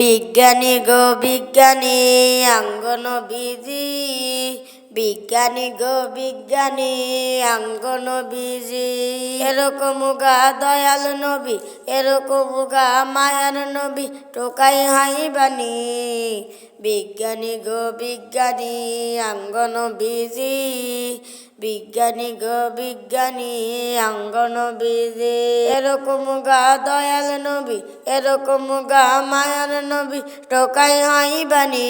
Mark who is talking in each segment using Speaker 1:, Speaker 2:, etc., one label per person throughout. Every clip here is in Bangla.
Speaker 1: বিজ্ঞানী গো বিজ্ঞানী আঙ্গন বিজি বিজ্ঞানী গো বিজ্ঞানী, আঙ্গন বিজি। এরকম গা দয়াল নবী, এরকম গা মায়ার নবী, টোকাই হাই বানি বিজ্ঞানী গো বিজ্ঞানী, আঙ্গন বিজি। বিজ্ঞানী গো বিজ্ঞানী, আঙ্গন বিজি। এরকম গা দয়াল নবী, এরকম গা মায়ার নবী, টোকাই হাই বানি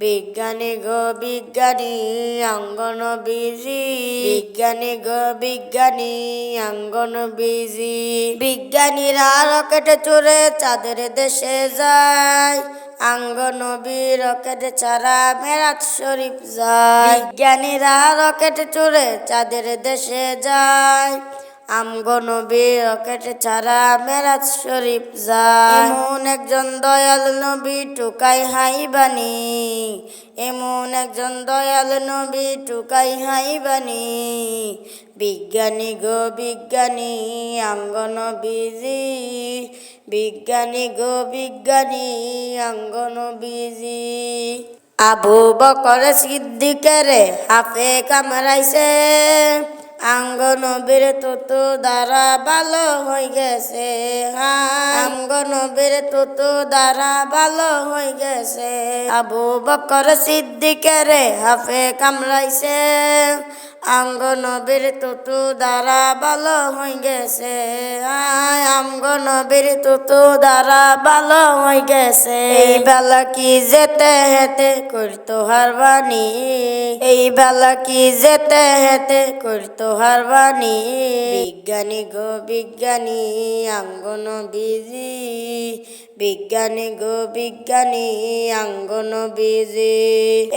Speaker 1: বিজ্ঞানী গো বিজ্ঞানী অঙ্গন বিজি। বিজ্ঞানী গো বিজ্ঞানী, অঙ্গন বিজি। বিজ্ঞানীরা রকেট চুরে চাঁদের দেশে যায়। আঙ্গনবী রকেট ছাড়া মেরাজ শরীফ যায়। বিজ্ঞানীরা রকেট চুরে চাঁদের দেশে যায়। আমগনবী রকেট ছাড়া মেরাজ শরীফ যায়। এমন একজন দয়াল নবী টুকাই হাই বানি এমন একজন দয়াল নবী টুকাই হাই বানি বিজ্ঞানী গো বিজ্ঞানী আঙ্গন বিজি বিজ্ঞানী গো বিজ্ঞানী আঙ্গন বিজি আবু বকর সিদ্দিকের হাফে কামড়াইছে। আঙ্গনবীর তত দ্বারা ভালো হয়ে গেছে আঙ্গ নবীর তত দ্বারা ভালো হয়ে গেছে, আবু বকর সিদ্দিকের হাফে কামড়াইছে। আঙ্গনবীর তুতু দ্বারা ভালো হয়ে গেছে। আয় আঙ্গনবীর তুতু দ্বারা ভালো হয়ে গেছে। এই বেলা কি যেতে হেতে করতো হারবানি এই বেলা কি যেতে হেতে করতো হারবানি বিজ্ঞানী গো বিজ্ঞানী আঙ্গন বিজি বিজ্ঞানী গো বিজ্ঞানী আঙ্গ বিজি।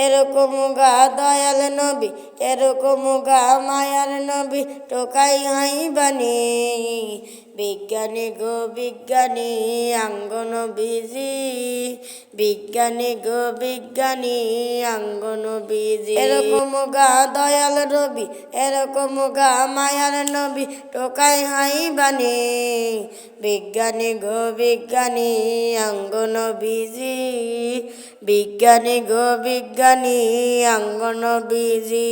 Speaker 1: এরকম গা দয়াল নবী, এরকম গা মায়ার নবী, টোকাই হাই বানি বিজ্ঞানী গো বিজ্ঞানী, আঙ্গন বিজি। বিজ্ঞানী গো বিজ্ঞানী, আঙ্গন বিজি। এরকম গা দয়াল নবী এরকম গা মায়ার নবী, টোকাই হাই বানি বিজ্ঞানী গো বিজ্ঞানী অঙ্গন বিজি। বিজ্ঞানী গো বিজ্ঞানী অঙ্গন বিজি।